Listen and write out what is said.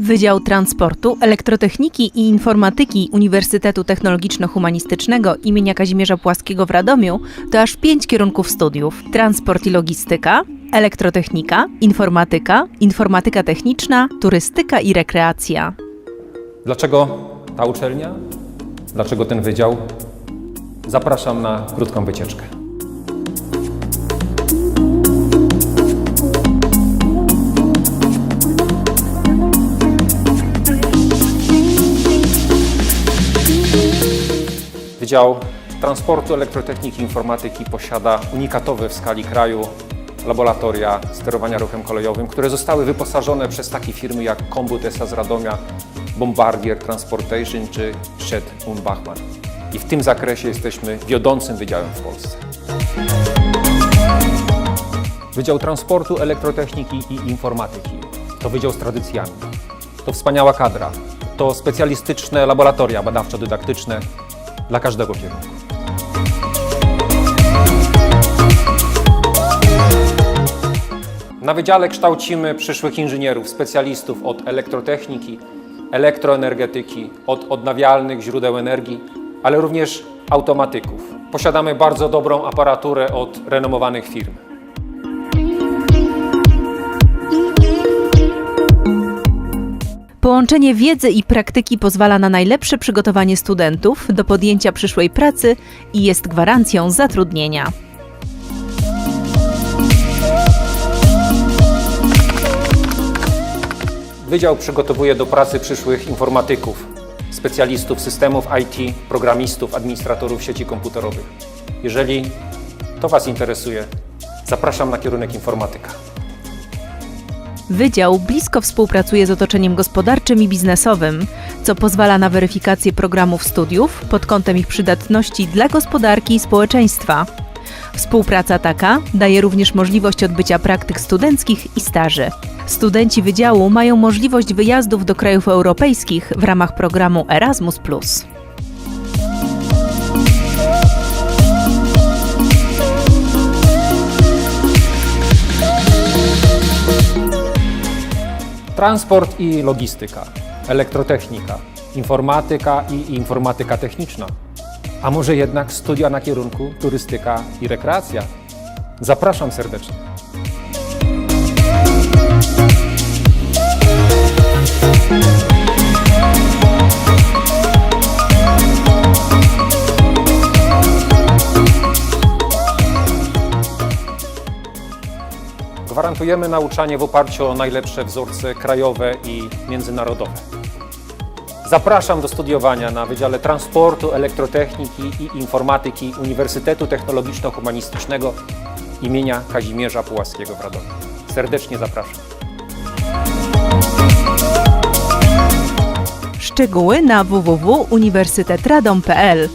Wydział Transportu, Elektrotechniki i Informatyki Uniwersytetu Technologiczno-Humanistycznego imienia Kazimierza Płaskiego w Radomiu to aż pięć kierunków studiów: transport i logistyka, elektrotechnika, informatyka, informatyka techniczna, turystyka i rekreacja. Dlaczego ta uczelnia? Dlaczego ten wydział? Zapraszam na krótką wycieczkę. Wydział Transportu, Elektrotechniki i Informatyki posiada unikatowe w skali kraju laboratoria sterowania ruchem kolejowym, które zostały wyposażone przez takie firmy jak Kombut SA z Radomia, Bombardier Transportation czy und Bachmann. I w tym zakresie jesteśmy wiodącym wydziałem w Polsce. Wydział Transportu, Elektrotechniki i Informatyki to wydział z tradycjami. To wspaniała kadra. To specjalistyczne laboratoria badawczo-dydaktyczne dla każdego kierunku. Na wydziale kształcimy przyszłych inżynierów, specjalistów od elektrotechniki, elektroenergetyki, od odnawialnych źródeł energii, ale również automatyków. Posiadamy bardzo dobrą aparaturę od renomowanych firm. Połączenie wiedzy i praktyki pozwala na najlepsze przygotowanie studentów do podjęcia przyszłej pracy i jest gwarancją zatrudnienia. Wydział przygotowuje do pracy przyszłych informatyków, specjalistów systemów IT, programistów, administratorów sieci komputerowych. Jeżeli to Was interesuje, zapraszam na kierunek informatyka. Wydział blisko współpracuje z otoczeniem gospodarczym i biznesowym, co pozwala na weryfikację programów studiów pod kątem ich przydatności dla gospodarki i społeczeństwa. Współpraca taka daje również możliwość odbycia praktyk studenckich i staży. Studenci wydziału mają możliwość wyjazdów do krajów europejskich w ramach programu Erasmus. Transport i logistyka, elektrotechnika, informatyka i informatyka techniczna. A może jednak studia na kierunku turystyka i rekreacja? Zapraszam serdecznie. Gwarantujemy nauczanie w oparciu o najlepsze wzorce krajowe i międzynarodowe. Zapraszam do studiowania na Wydziale Transportu, Elektrotechniki i Informatyki Uniwersytetu Technologiczno-Humanistycznego imienia Kazimierza Pułaskiego w Radomiu. Serdecznie zapraszam. Szczegóły na www.uniwersytetradom.pl